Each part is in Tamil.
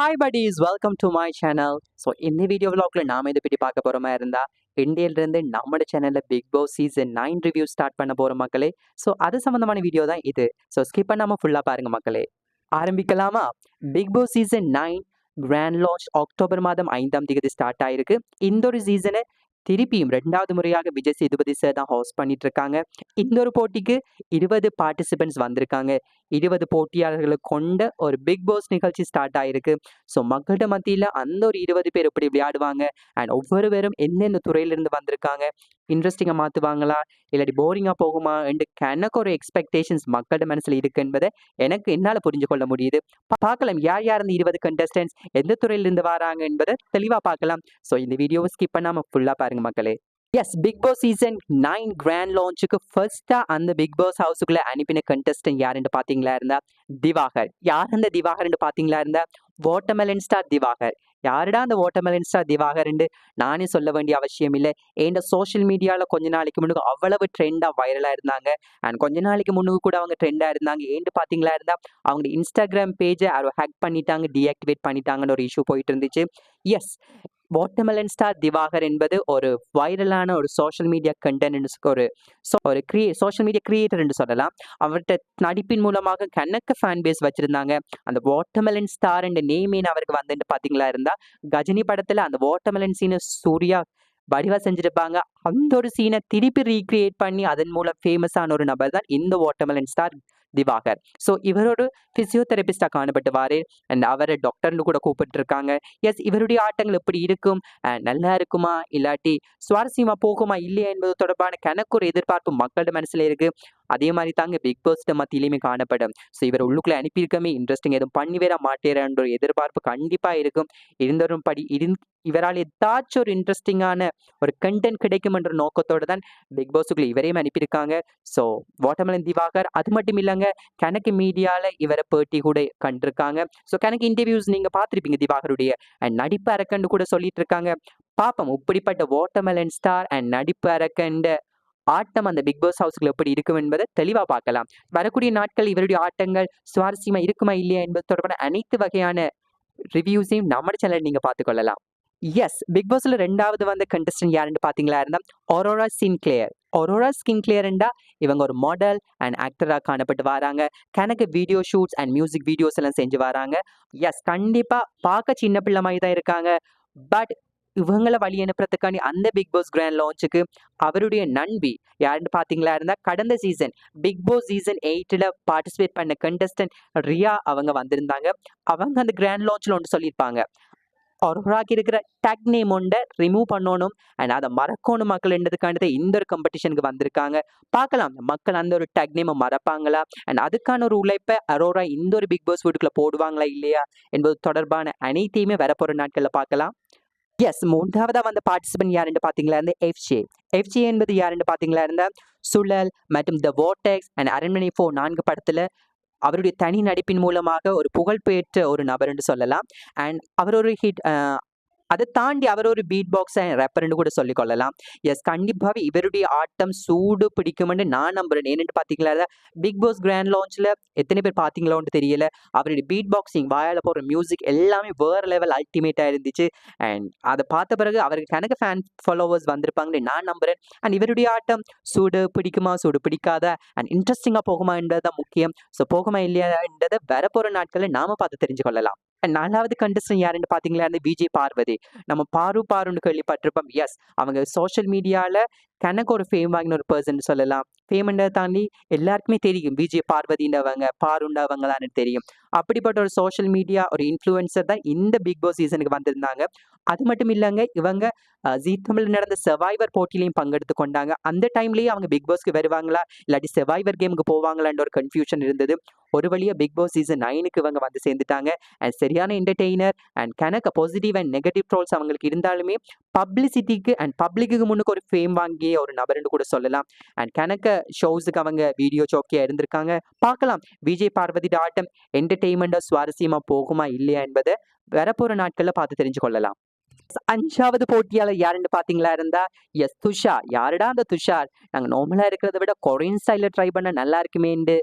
Hi buddies. Welcome to my channel so இந்த வீடியோ விலாக்ல நாம இதை பற்றி பார்க்க போகிற மாதிரி இருந்தா இந்தியிலிருந்து நம்மளோட சேனலில் Bigg Boss season nine review start பண்ண போகிற மக்களே. ஸோ அது சம்மந்தமான வீடியோ தான் இது. ஸோ ஸ்கிப் பண்ணாமல் ஃபுல்லாக பாருங்க மக்களே. ஆரம்பிக்கலாமா? Bigg Boss season nine grand launch October மாதம் ஐந்தாம் தேதி ஸ்டார்ட் ஆயிருக்கு. இந்த ஒரு சீசனை திருப்பியும் ரெண்டாவது முறையாக விஜய் சேதுபதி சார் தான் ஹோஸ்ட் பண்ணிட்டு இருக்காங்க. இந்த ஒரு போட்டிக்கு இருபது பார்ட்டிசிபென்ட்ஸ் வந்திருக்காங்க. இருபது போட்டியாளர்களை கொண்ட ஒரு பிக் பாஸ் நிகழ்ச்சி ஸ்டார்ட் ஆயிருக்கு. ஸோ மக்கள்கிட்ட மத்தியில் அந்த ஒரு இருபது பேர் இப்படி விளையாடுவாங்க? அண்ட் ஒவ்வொரு பேரும் எந்தெந்த துறையிலிருந்து வந்திருக்காங்க? இன்ட்ரெஸ்டிங்காக மாற்றுவாங்களா இல்லாட்டி போரிங்காக போகுமா? என்று எனக்கு ஒரு எக்ஸ்பெக்டேஷன்ஸ் மக்களோட மனசில் இருக்கு என்பதை எனக்கு என்னால் புரிஞ்சு கொள்ள முடியுது. பார்க்கலாம். யார் யார் இந்த இருபது கண்டஸ்டன்ஸ் எந்த துறையிலிருந்து வராங்க என்பதை தெளிவாக பார்க்கலாம். ஸோ இந்த வீடியோவை ஸ்கிப் பண்ணாமல் ஃபுல்லாக பாருங்கள் மக்களே. Yes Bigg Boss season nine grand லான்ச்சுக்கு ஃபர்ஸ்ட்டாக அந்த பிக் பாஸ் ஹவுஸுக்குள்ளே அனுப்பின கண்டஸ்டன்ட் யாருன்னு பார்த்தீங்களா இருந்தா திவாகர். யார் அந்த திவாகர்னு பார்த்தீங்களா இருந்தா? Watermelon star Diwakar. யாருடா அந்த வாட்டர்மெலன் ஸ்டார் திவாகர்ன்னு நானே சொல்ல வேண்டிய அவசியம் இல்லை. ஏன்டா சோஷியல் மீடியாவில் கொஞ்ச நாளைக்கு முன்னுக்கு அவ்வளவு ட்ரெண்டாக வைரலாக இருந்தாங்க. அண்ட் கொஞ்ச நாளைக்கு முன்னுக்கு கூட அவங்க ட்ரெண்டாக இருந்தாங்க. ஏன்ட்டு பார்த்தீங்களா இருந்தா? அவங்க இன்ஸ்டாகிராம் பேஜை யாரோ ஹேக் பண்ணிட்டாங்க டீஆக்டிவேட் பண்ணிட்டாங்கன்னு ஒரு இஷ்யூ போயிட்டு இருந்துச்சு. எஸ் வாட்டர்மெலன் ஸ்டார் திவாகர் என்பது ஒரு வைரலான ஒரு சோஷியல் மீடியா கண்டென்ட் ஒரு ஒரு கிரியே சோஷியல் மீடியா கிரியேட்டர் என்று சொல்லலாம். அவர்கிட்ட நடிப்பின் மூலமாக கணக்கு ஃபேன் பேஸ் வச்சிருந்தாங்க. அந்த வாட்டர்மெலன் ஸ்டார் என்ற நேமின் அவருக்கு வந்துட்டு பார்த்தீங்களா இருந்தா கஜினி படத்தில் அந்த வாட்டர்மெலன் சீனை சூர்யா வடிவா செஞ்சிருப்பாங்க. அந்த ஒரு சீனை திருப்பி ரீக்ரியேட் பண்ணி அதன் மூலம் ஃபேமஸான ஒரு நபர் தான் இந்த வாட்டர்மெலன் ஸ்டார் திவாகர். ஸோ இவரோட ஃபிசியோதெரபிஸ்டாக காணப்பட்டுவார். அண்ட் அவரை டாக்டர்னு கூட கூப்பிட்டுருக்காங்க. எஸ் இவருடைய ஆட்டங்கள் எப்படி இருக்கும்? நல்லா இருக்குமா? இல்லாட்டி சுவாரஸ்யமா போகுமா? இல்லையா? என்பது தொடர்பான கணக்கு ஒரு எதிர்பார்ப்பு மக்களோட மனசில் இருக்கு. அதே மாதிரி தாங்க பிக் பாஸ்ட மத்தியிலுமே காணப்படும். ஸோ இவர் உள்ளுக்குள்ளே அனுப்பியிருக்கமே. இன்ட்ரெஸ்டிங் எதுவும் பண்ணி வேற மாட்டேறான்ற ஒரு எதிர்பார்ப்பு கண்டிப்பாக இருக்கும். இருந்தவரும் படி இருந் இவரால் ஏதாச்சும் ஒரு இன்ட்ரெஸ்டிங்கான ஒரு கண்டென்ட் கிடைக்கும் என்ற நோக்கத்தோடு தான் பிக் பாஸுக்குள்ள இவரையும் அனுப்பியிருக்காங்க. ஸோ வாட்டமலன் திவாகர் அது மட்டும் இல்லைங்க கணக்கு மீடியால இவரை பேட்டி கூட கண்டிருக்காங்க. ஸோ கணக்கு இன்டர்வியூஸ் நீங்க பார்த்துருப்பீங்க திவாகருடைய அண்ட் நடிப்பு அரக்கன்னு கூட சொல்லிட்டு இருக்காங்க பாப்போம் இப்படிப்பட்ட வாட்டமலன் ஸ்டார் அண்ட் நடிப்பு அரக்கண்ட ஆட்டம் அந்த பிக் பாஸ் ஹவுஸ்க்குள்ள எப்படி இருக்கும் என்பதை தெளிவா பார்க்கலாம். வரக்கூடிய நாட்கள் இவருடைய ஆட்டங்கள் சுவாரஸ்யமா இருக்குமா இல்லையா என்பது தொடர்பான அனைத்து வகையான ரிவ்யூஸையும் நம்ம சேனல் நீங்க பார்த்துக்கொள்ளலாம் எஸ் பிக் பாஸ்ல ரெண்டாவது வந்த கண்டஸ்டன்ட் யாருன்னு பாத்தீங்களா? இருந்தா aurora skin clear aurora skin கிளியர்ண்டா இவங்க ஒரு மாடல் அண்ட் ஆக்டராக காணப்பட்டு வராங்க. கணக்கு video shoots and music videos எல்லாம் செஞ்சு வராங்க. எஸ் கண்டிப்பா பார்க்க சின்ன பிள்ளை மாதிரி தான் இருக்காங்க. பட் இவங்களை வழி அனுப்புறதுக்காண்டி அந்த பிக் பாஸ் கிராண்ட் லான்ச்சுக்கு அவருடைய நண்பி யாருன்னு பார்த்தீங்களா இருந்தா கடந்த சீசன் பிக் பாஸ் சீசன் எயிட்டில் பார்ட்டிசிபேட் பண்ண கண்டஸ்டன்ட் ரியா அவங்க வந்திருந்தாங்க. அவங்க அந்த கிராண்ட் லான்ச்சில் ஒன்று சொல்லியிருப்பாங்க. ஒருவராக இருக்கிற டேக் நேம் ஒன்றை ரிமூவ் பண்ணணும். அண்ட் அதை மறக்கணும் மக்கள் என்றதுக்காண்டி இந்த ஒரு காம்படிஷனுக்கு வந்திருக்காங்க. பார்க்கலாம். மக்கள் அந்த ஒரு டேக் நேமை மறப்பாங்களா? அண்ட் அதுக்கான ஒரு உழைப்பை அரோரா இந்த ஒரு பிக் பாஸ் வீட்டுக்குள்ள போடுவாங்களா இல்லையா? என்பது தொடர்பான அனைத்தையுமே வரப்போகிற நாட்களில் பார்க்கலாம். எஸ் மூன்றாவதாக வந்த பார்ட்டிசிபென்ட் யாருன்னு பார்த்தீங்களா? இருந்து எஃப்ஜே எஃப்ஜே என்பது யாருன்னு பார்த்தீங்களா? இருந்தால் சுழல் மற்றும் த வோட்டெக்ஸ் அண்ட் அரண்மனை ஃபோ நான்கு படத்தில் அவருடைய தனி நடிப்பின் மூலமாக ஒரு புகழ்பெற்ற ஒரு நபர் என்று சொல்லலாம். அண்ட் அவர் ஒரு ஹிட் அதை தாண்டி அவர் ஒரு பீட் பாக்ஸ் அண்ட் கூட சொல்லிக் கொள்ளலாம். எஸ் கண்டிப்பாகவே இவருடைய ஆட்டம் சூடு பிடிக்கும்னு நான் நம்புறேன். ஏன்னு பார்த்தீங்களா பிக் பாஸ் கிராண்ட் லான்ச்சில் எத்தனை பேர் பார்த்தீங்களோன்னு தெரியல. அவருடைய பீட் பாக்ஸிங் வாயால் போகிற மியூசிக் எல்லாமே வேறு லெவல் அல்டிமேட்டாக இருந்துச்சு. அண்ட் அதை பார்த்த பிறகு அவருக்கு கணக்கு ஃபேன் ஃபாலோவர்ஸ் வந்திருப்பாங்கன்னு நான் நம்புறேன். அண்ட் இவருடைய ஆட்டம் சூடு பிடிக்குமா? சூடு பிடிக்காத? அண்ட் இன்ட்ரெஸ்டிங்காக போகுமா என்பது தான் முக்கியம். ஸோ போகுமா இல்லையான்றதை வரப்போகிற நாட்களில் நாம பார்த்து தெரிஞ்சு கொள்ளலாம். நாலாவது கண்டஸ்டன் யாருன்னு பார்த்தீங்களா அந்த விஜய் பார்வதி. நம்ம பாரு பாருன்னு கேள்விப்பட்டிருப்போம். எஸ் அவங்க சோஷியல் மீடியாவில் கணக்கு ஒரு ஃபேம் வாங்கின ஒரு பர்சன் சொல்லலாம். ஃபேம்ன்றதை தாண்டி எல்லாருக்குமே தெரியும். விஜய் பார்வதின்றவங்க பாருண்டவங்க தான் தெரியும். அப்படிப்பட்ட ஒரு சோஷியல் மீடியா ஒரு இன்ஃப்ளூயன்சர் தான் இந்த பிக் பாஸ் சீசனுக்கு வந்திருந்தாங்க. அது மட்டும் இல்லைங்க இவங்க ஜி ஜீ தமிழ் நடந்த செவாய்வர் போட்டியிலையும் பங்கெடுத்து கொண்டாங்க. அந்த டைம்லயே அவங்க பிக் பாஸ்க்கு வருவாங்களா? இல்லாட்டி செவாய்வர் கேமுக்கு போவாங்களான்ற ஒரு கன்ஃபியூஷன் இருந்தது. ஒரு வழியாக பிக் பாஸ் சீசன் நைனுக்கு இவங்க வந்து சேர்ந்துட்டாங்க. அண்ட் சரியான என்டர்டெய்னர் அண்ட் கணக்கு பாசிட்டிவ் அண்ட் நெகட்டிவ் ட்ரோல்ஸ் அவங்களுக்கு இருந்தாலுமே பப்ளிசிட்டிக்கு அண்ட் பப்ளிக்கு முன்னுக்கு ஒரு ஃபேம் வாங்கி வாங்கிய ஒரு நபர்னு கூட சொல்லலாம். அண்ட் கணக்க ஷோஸுக்கு அவங்க வீடியோ சோக்கியா இருந்திருக்காங்க. பார்க்கலாம். விஜய் பார்வதி ஆட்டம் என்டர்டெயின்மெண்ட்டாக சுவாரஸ்யமா போகுமா இல்லையா என்பதை வரப்போகிற நாட்களில் பார்த்து தெரிஞ்சு கொள்ளலாம். அஞ்சாவது போட்டியாளர் யாருன்னு பாத்தீங்களா இருந்தா எஸ் துஷார். யாருடா அந்த துஷார்? நாங்க நார்மலா இருக்கிறத விட கொரியன் ஸ்டைல ட்ரை பண்ண நல்லா இருக்குமேண்டு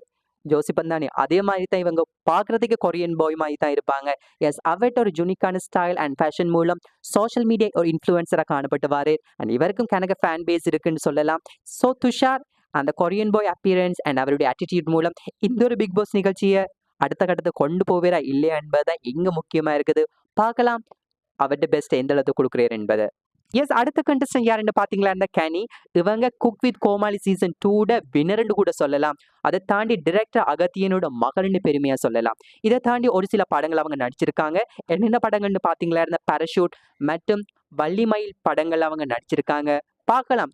ஜோசிப்பன் தானே. அதே மாதிரி தான் இவங்க பார்க்குறதுக்கு கொரியன் பாய் மாதிரி தான் இருப்பாங்க. எஸ் அவர்கிட்ட ஒரு யூனிக்கான ஸ்டைல் அண்ட் ஃபேஷன் மூலம் சோஷியல் மீடியா ஒரு இன்ஃப்ளூயன்சராக காணப்பட்டுவார். அண்ட் இவருக்கும் கணக்கு ஃபேன் பேஸ் இருக்குன்னு சொல்லலாம். ஸோ துஷார் அந்த கொரியன் பாய் அப்பியரன்ஸ் அண்ட் அவருடைய ஆட்டிடியூட் மூலம் இந்த ஒரு பிக் பாஸ் நிகழ்ச்சியை அடுத்த கட்டத்தை கொண்டு போவேரா இல்லையா என்பதுதான் இங்கே முக்கியமாக இருக்குது. பார்க்கலாம். அவர்கிட்ட பெஸ்ட் எந்த அளவுக்கு கொடுக்குறாரு என்பதை. எஸ் அடுத்த கண்டஸ்டன் யாருன்னு பார்த்தீங்களா இந்த கேனி. இவங்க குக் வித் கோமாளி சீசன் டூட வினர்னு கூட சொல்லலாம். அதை தாண்டி டிரெக்டர் அகத்தியனோட மகள்னு பெருமையாக சொல்லலாம். இதை தாண்டி ஒரு சில படங்கள் அவங்க நடிச்சிருக்காங்க. என்னென்ன படங்கள்னு பார்த்தீங்களா இருந்த பேரஷூட் மற்றும் வள்ளிமயில் படங்கள் அவங்க நடிச்சிருக்காங்க. பார்க்கலாம்.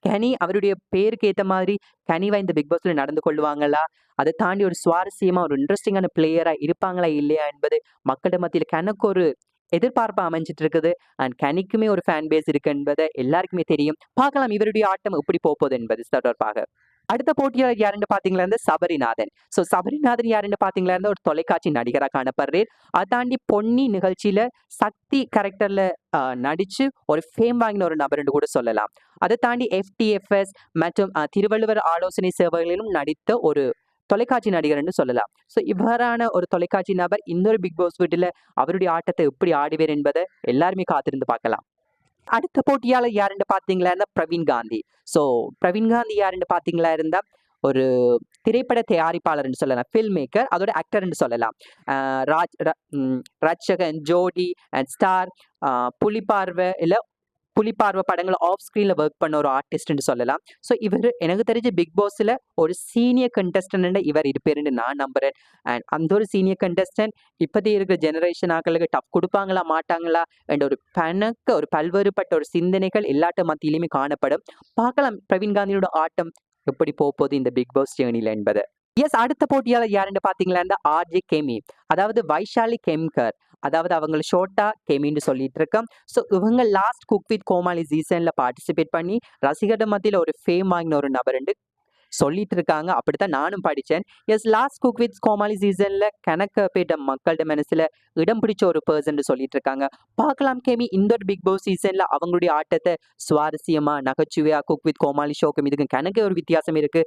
கனி அவருடைய பேருக்கு ஏற்ற மாதிரி கனிவா இந்த பிக் பாஸ்ல நடந்து கொள்வாங்களா? அதை தாண்டி ஒரு சுவாரஸ்யமா ஒரு இன்ட்ரெஸ்டிங்கான பிளேயரா இருப்பாங்களா இல்லையா என்பது மக்களிட மத்தியில் கணக்கு ஒரு எதிர்பார்ப்பு அமைஞ்சிட்டு இருக்குது அண்ட் கனிக்குமே ஒரு ஃபேன் பேஸ் இருக்கு என்பதை எல்லாருக்குமே தெரியும். பார்க்கலாம் இவருடைய ஆட்டம் எப்படி போகுது என்பது தொடர்பாக அடுத்த போட்டியாளர் யாருன்னு பாத்தீங்களா இருந்து சபரிநாதன். சோ சபரிநாதன் யாருன்னு பாத்தீங்களா இருந்தா ஒரு தொலைக்காட்சி நடிகராக காணப்படுறேன் அதை தாண்டி பொன்னி நிகழ்ச்சியில சக்தி கேரக்டர்ல நடிச்சு ஒரு ஃபேம் வாங்கின ஒரு நபர்னு கூட சொல்லலாம். அதை தாண்டி எஃப்டிஎஃப்எஸ் மற்றும் திருவள்ளுவர் ஆலோசனை சேவைகளிலும் நடித்த ஒரு தொலைக்காட்சி நடிகர்னு சொல்லலாம். ஸோ இவ்வாறான ஒரு தொலைக்காட்சி நபர் இந்த ஒரு பிக் பாஸ் வீட்டில் அவருடைய ஆட்டத்தை எப்படி ஆடுவேர் என்பதை எல்லாருமே காத்திருந்து பார்க்கலாம். அடுத்த போட்டியாளர் யாருன்னு பார்த்தீங்களா இருந்தால் பிரவீன் காந்தி. ஸோ பிரவீன் காந்தி யாருன்னு பார்த்தீங்களா இருந்தால் ஒரு திரைப்பட தயாரிப்பாளர்னு சொல்லலாம். ஃபில்ம் மேக்கர் அதோட ஆக்டர்னு சொல்லலாம். ஆஹ் ராஜ் ரட்சகன் ஜோடி அண்ட் ஸ்டார் புலிப்பார்வை இல்லை புலிப்பார்வை படங்களை ஆஃப் ஸ்க்ரீனில் ஒர்க் பண்ண ஒரு ஆர்டிஸ்ட்னு சொல்லலாம். ஸோ இவர் எனக்கு தெரிஞ்ச பிக் பாஸில் ஒரு சீனியர் கண்டஸ்டன்ட் இவர் இருப்பேருன்னு நான் நம்புறேன். அண்ட் அந்த ஒரு சீனியர் கண்டஸ்டன்ட் இப்போதைய இருக்கிற ஜெனரேஷன் ஆக்களுக்கு டஃப் கொடுப்பாங்களா மாட்டாங்களா அண்ட் ஒரு பணக்க ஒரு பல்வேறுபட்ட ஒரு சிந்தனைகள் எல்லாட்ட மத்தியிலையுமே காணப்படும். பார்க்கலாம் பிரவீன் காந்தியோட ஆட்டம் எப்படி போகுது இந்த பிக் பாஸ் ஜேர்னியில் என்பது. எஸ் அடுத்த போட்டியாளர் யாருன்னு பார்த்தீங்களா? ஆர்ஜே கெமி அதாவது வைஷாலி கெம்கர். அதாவது அவங்க ஷோட்டா கெமின்னு சொல்லிட்டு இருக்கோம் ஸோ இவங்க லாஸ்ட் குக் வித் கோமாளி சீசனில் பார்ட்டிசிபேட் பண்ணி ரசிகர் மத்தியில் ஒரு ஃபேம் வாங்கின ஒரு நபருண்டு சொல்லிட்டு இருக்காங்க அப்படித்தான் நானும் படித்தேன் yes last cook with Comali சீசனில் கணக்க பேட்ட மக்கள்கிட்ட மனசில் இடம் பிடிச்ச ஒரு பர்சன் சொல்லிட்டு இருக்காங்க பார்க்கலாம் கேமி இந்த ஒரு பிக் பாஸ் சீசனில் அவங்களுடைய ஆட்டத்தை சுவாரஸ்யமா நகைச்சுவையா குக் வித் கோமாளி ஷோக்கும் இதுக்கும் கணக்கே ஒரு வித்தியாசம் இருக்கு.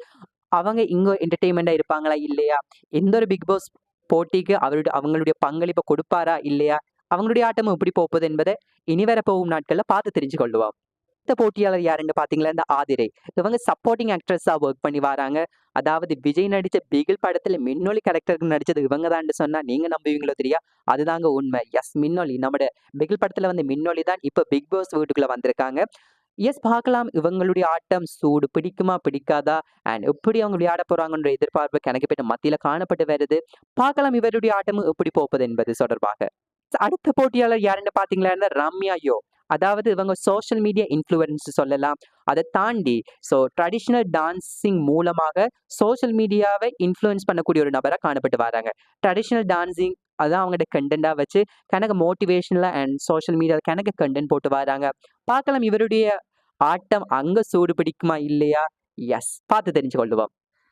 அவங்க இங்க என்டர்டெயின்மெண்டா இருப்பாங்களா இல்லையா? எந்த ஒரு பிக் பாஸ் போட்டிக்கு அவருடைய அவங்களுடைய பங்களிப்பை கொடுப்பாரா இல்லையா? அவங்களுடைய ஆட்டம் எப்படி போகுது என்பதை இனி வர போகும் நாட்களில் பார்த்து தெரிஞ்சு கொள்ளுவோம். அடுத்த போட்டியாளர் யாருன்னு பார்த்தீங்களா? இந்த ஆதிரை. இவங்க சப்போர்ட்டிங் ஆக்ட்ரஸாக ஒர்க் பண்ணி வராங்க. அதாவது விஜய் நடித்த பிகில் படத்தில் மின்னொலி கேரக்டருக்கு நடித்தது இவங்க தான் சொன்னால் நீங்கள் நம்புவீங்களோ தெரியா? அதுதாங்க உண்மை. எஸ் மின்னொலி. நம்மட பிகில் படத்தில் வந்து மின்னொலி தான் இப்போ பிக் பாஸ் வீட்டுக்குள்ளே வந்திருக்காங்க. எஸ் பார்க்கலாம். இவங்களுடைய ஆட்டம் சூடு பிடிக்குமா பிடிக்காதா? அண்ட் எப்படி அவங்க விளையாட போறாங்கன்ற எதிர்பார்ப்பு கணக்கு மத்தியில் மத்தியில காணப்பட்டு வருது. பார்க்கலாம் இவருடைய ஆட்டம் எப்படி போப்பது என்பது தொடர்பாக. அடுத்த போட்டியாளர் யாருன்னு பாத்தீங்களா ரம்யா யோ. அதாவது இவங்க சோஷியல் மீடியா இன்ஃப்ளூயன்ஸ் சொல்லலாம். அதை தாண்டி ஸோ ட்ரெடிஷ்னல் டான்சிங் மூலமாக சோஷியல் மீடியாவை இன்ஃப்ளூயன்ஸ் பண்ணக்கூடிய ஒரு நபராக காணப்பட்டு வராங்க. ட்ரெடிஷ்னல் டான்சிங் அதான் அவங்களோட கண்டென்ட்டாக வச்சு கணக்கு மோட்டிவேஷனலாக அண்ட் சோஷியல் மீடியாவில் கணக்கு கண்டென்ட் போட்டு வராங்க. பார்க்கலாம் இவருடைய ஆட்டம் அங்கே சூடு பிடிக்குமா இல்லையா? எஸ் பார்த்து தெரிஞ்சு கொள்ளுவோம்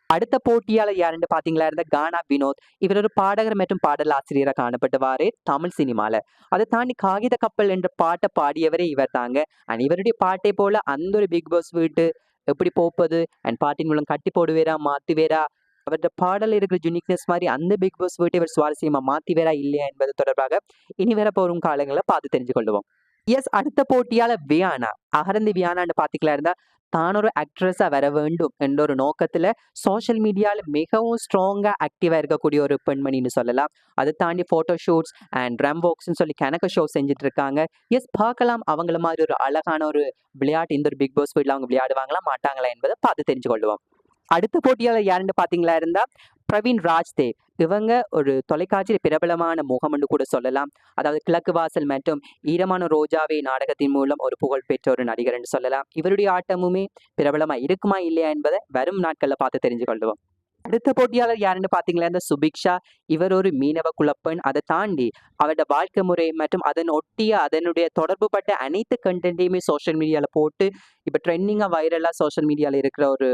அடுத்த போட்டியாளர் யாருன்னு பாத்தீங்களா இருந்த கானா வினோத். இவர் ஒரு பாடகர் மற்றும் பாடல் ஆசிரியராக காணப்பட்டுவாரு தமிழ் சினிமால. அதை தாண்டி காகித கப்பல் என்ற பாட்டை பாடியவரே இவர் தாங்க. அண்ட் இவருடைய பாட்டை போல அந்த ஒரு பிக் பாஸ் வீட்டு எப்படி போப்பது? அண்ட் பாட்டின் மூலம் கட்டி போடுவேரா மாத்துவேரா? அவருடைய பாடல் இருக்கிற யூனிக்னஸ் மாதிரி அந்த பிக் பாஸ் வீட்டை இவர் சுவாரஸ்யமா வேற இல்லையா என்பது தொடர்பாக இனி வர போகும் காலங்களை பார்த்து தெரிஞ்சு கொள்வோம் எஸ் அடுத்த போட்டியால் வியானா அகரந்தி வியானான்னு பாத்தீங்களா இருந்தா தான் ஒரு ஆக்ட்ரஸா வர வேண்டும் என்ற ஒரு நோக்கத்துல சோஷியல் மீடியால மிகவும் ஸ்ட்ராங்கா ஆக்டிவா இருக்கக்கூடிய ஒரு பெண்மணின்னு சொல்லலாம். அதை தாண்டி போட்டோ ஷூட்ஸ் அண்ட் ரம்போக்ஸ்னு சொல்லி கணக்கு ஷோ செஞ்சுட்டு இருக்காங்க. எஸ் பார்க்கலாம். அவங்கள மாதிரி ஒரு அழகான ஒரு விளையாட்டு இந்த ஒரு பிக் பாஸ் வீட்டில் அவங்க விளையாடுவாங்களா மாட்டாங்களா என்பதை பார்த்து தெரிஞ்சு கொள்வோம் அடுத்த போட்டியாளர் யாருன்னு பார்த்தீங்களா இருந்தா பிரவீன் ராஜ்தேவ் இவங்க ஒரு தொலைக்காட்சியில் பிரபலமான முகம்னு கூட சொல்லலாம். அதாவது கிழக்கு வாசல் மற்றும் ஈரமான ரோஜாவே நாடகத்தின் மூலம் ஒரு புகழ் பெற்ற ஒரு நடிகர் என்று சொல்லலாம். இவருடைய ஆட்டமுமே பிரபலமா இருக்குமா இல்லையா என்பதை வரும் நாட்களில் பார்த்து தெரிஞ்சு கொள்வோம் அடுத்த போட்டியாளர் யாருன்னு பார்த்தீங்களா இந்த சுபிக்ஷா. இவர் ஒரு மீனவ குழப்பன் அதை தாண்டி அவரோட வாழ்க்கை முறை மற்றும் அதன் ஒட்டிய அதனுடைய தொடர்புபட்ட அனைத்து கண்டென்ட்டையுமே சோஷியல் மீடியாவில் போட்டு இப்போ ட்ரெண்டிங்காக வைரலாக சோஷியல் மீடியாவில் இருக்கிற ஒரு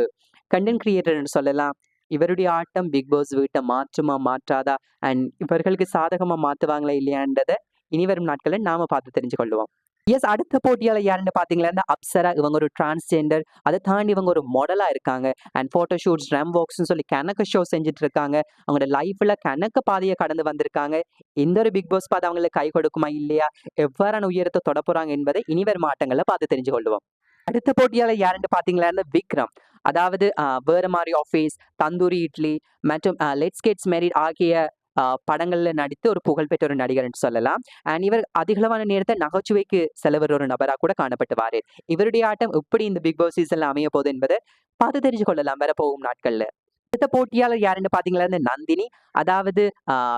கண்டென்ட் கிரியேட்டர்னு சொல்லலாம். இவருடைய ஆட்டம் பிக் பாஸ் வீட்டை மாற்றுமா மாற்றாதா? அண்ட் இவர்களுக்கு சாதகமா மாத்துவாங்களா இல்லையான்றதை இனி வரும் நாட்களில் நாம பார்த்து தெரிஞ்சு கொள்வோம். எஸ் அடுத்த போட்டியால் யாருன்னு பார்த்தீங்கன்னா அப்சரா இவங்க ஒரு டிரான்ஸ்ஜெண்டர் அதை தாண்டி இவங்க ஒரு மாடலாக இருக்காங்க. அண்ட் ஃபோட்டோ ஷூட்ஸ் ரேம் வாக்ஸ்னு சொல்லி கணக்கு ஷோ செஞ்சுட்டு இருக்காங்க. அவங்களோட லைஃப்பில் கணக்கு பாதையை கடந்து வந்திருக்காங்க. எந்த ஒரு பிக் பாஸ் பாதை அவங்களுக்கு கை கொடுக்குமா இல்லையா? எவ்வாறான உயரத்தை தொட போகிறாங்க என்பதை இனிவர் மாட்டங்களை பார்த்து தெரிஞ்சு கொள்வோம். அடுத்த போட்டியாளர் யாருன்னு பார்த்தீங்களா? விக்ரம். அதாவது ஆஹ், வேற மாதிரி ஆஃபீஸ் தந்தூரி இட்லி மற்றும் லெட்ஸ் கெட்ஸ் மேரிட் ஆகிய படங்களில் படங்கள்ல நடித்து ஒரு புகழ்பெற்ற ஒரு நடிகர்னு சொல்லலாம். அண்ட் இவர் அதிகளவான நேரத்தை நகைச்சுவைக்கு செலவர் ஒரு நபராக கூட காணப்பட்டுவார். இவருடைய ஆட்டம் எப்படி இந்த பிக் பாஸ் சீசன்ல அமைய போகுது என்பதை பார்த்து தெரிஞ்சு கொள்ளலாம் வர போகும் நாட்கள்ல. அடுத்த போட்டியாளர் யாருன்னு பார்த்தீங்களா நந்தினி. அதாவது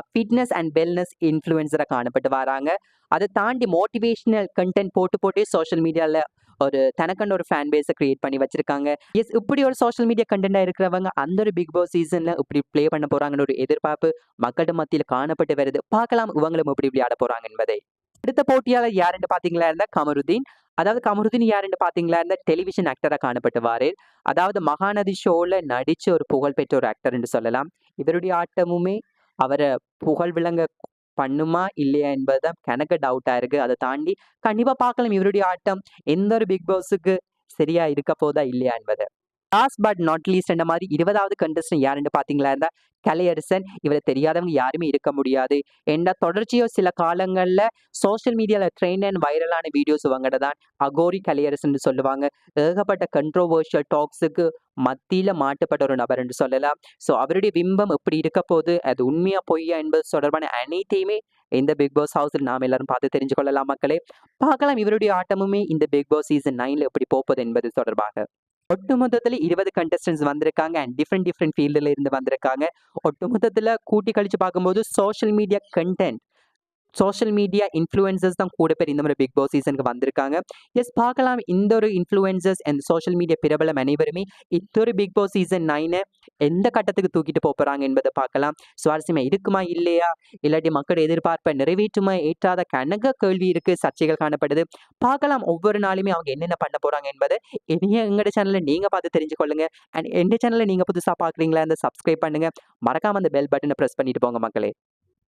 ஃபிட்னஸ் அண்ட் வெல்னஸ் இன்ஃப்ளூயன்சராக காணப்பட்டு வராங்க. அதை தாண்டி மோட்டிவேஷனல் கண்டென்ட் போட்டு போட்டு சோஷியல் மீடியாவில் ஒரு தனக்கண்ட ஒரு ஃபேன் பேஸை கிரியேட் பண்ணி வச்சிருக்காங்க. எஸ் இப்படி ஒரு சோஷியல் மீடியா கண்டென்ட்டாக இருக்கிறவங்க அந்த ஒரு பிக் பாஸ் சீசனில் இப்படி ப்ளே பண்ண போகிறாங்கன்னு ஒரு எதிர்பார்ப்பு மக்கள் மத்தியில் காணப்பட்டு வருது. பார்க்கலாம் இவங்களும் இப்படி இப்படி ஆட போகிறாங்க என்பதை. அடுத்த போட்டியாளர் யாருன்னு பார்த்தீங்களா இருந்தால் கமருதீன். அதாவது கமருதீன் யாருன்னு பார்த்தீங்களா இருந்தால் டெலிவிஷன் ஆக்டராக காணப்பட்டுவார். அதாவது மகாநதி ஷோவில் நடிச்ச ஒரு புகழ்பெற்ற ஒரு ஆக்டர்னு சொல்லலாம். இவருடைய ஆட்டமுமே அவரை புகழ் விளங்க பண்ணுமா இல்லையா என்பதுதான் எனக்கு டவுட்டாக இருக்குது அதை தாண்டி கண்டிப்பாக பார்க்கலாம் இவருடைய ஆட்டம் எந்த ஒரு பிக் பாஸுக்கு சரியா இருக்க போதா இல்லையா என்பது. லாஸ்ட் பட் நாட் லீஸ்ட் இந்த மாதிரி இருபதாவது கண்டஸ்டன் யாருன்னு பார்த்தீங்களா இருந்தால் கலையரசன். இவரை தெரியாதவங்க யாருமே இருக்க முடியாது. என்ன தொடர்ச்சியோ சில காலங்களில் சோஷியல் மீடியாவில் ட்ரெயின் அண்ட் வைரலான வீடியோஸ் இவங்கட தான் அகோரி கலையரசன் சொல்லுவாங்க. ஏகப்பட்ட கண்ட்ரோவர்ஷியல் டாக்ஸுக்கு மத்தியில் மாட்டுப்பட்ட ஒரு நபர் என்று சொல்லலாம். ஸோ அவருடைய பிம்பம் எப்படி இருக்க போது அது உண்மையா பொய்யா என்பது தொடர்பான அனைத்தையுமே இந்த பிக் பாஸ் ஹவுஸில் நாம் எல்லாரும் பார்த்து தெரிஞ்சு கொள்ளலாம் மக்களே. பார்க்கலாம் இவருடைய ஆட்டமுமே இந்த பிக் பாஸ் சீசன் நைனில் எப்படி போப்பது என்பது தொடர்பாக. ஒட்டுமொத்தத்தில் இருபது கண்டஸ்டன்ஸ் வந்திருக்காங்க அண்ட் டிஃப்ரெண்ட் டிஃப்ரெண்ட் ஃபீல்டில் இருந்து வந்திருக்காங்க. ஒட்டுமொத்தத்தில் கூட்டி கழிச்சு பார்க்கும்போது social media content social media influencers தான் கூட பேர் இந்த மாதிரி பிக் பாஸ் சீசனுக்கு வந்திருக்காங்க. எஸ் பார்க்கலாம். இந்த ஒரு இன்ஃப்ளூயன்சர்ஸ் அண்ட் சோஷியல் மீடியா பிரபலம் அனைவருமே இந்த ஒரு பிக் பாஸ் சீசன் நைனை எந்த கட்டத்துக்கு தூக்கிட்டு போப் போகிறாங்க என்பதை பார்க்கலாம். சுவாரஸ்யமா இருக்குமா? இல்லையா? இல்லாட்டி மக்கள் எதிர்பார்ப்பை நிறைவேற்றுமா? ஏற்றாத கணக்க கேள்வி இருக்கு. சர்ச்சைகள் காணப்படுது. பார்க்கலாம். ஒவ்வொரு நாளுமே அவங்க என்னென்ன பண்ண போறாங்க என்பதை இனிய எங்களோட சேனலில் நீங்க பார்த்து தெரிஞ்சுக்கொள்ளுங்க அண்ட் எந்த சேனல்ல நீங்க புதுசாக பார்க்குறீங்களா? அந்த சப்ஸ்கிரைப் பண்ணுங்க. மறக்காம அந்த பெல் பட்டனை பிரஸ் பண்ணிட்டு போங்க மக்களே.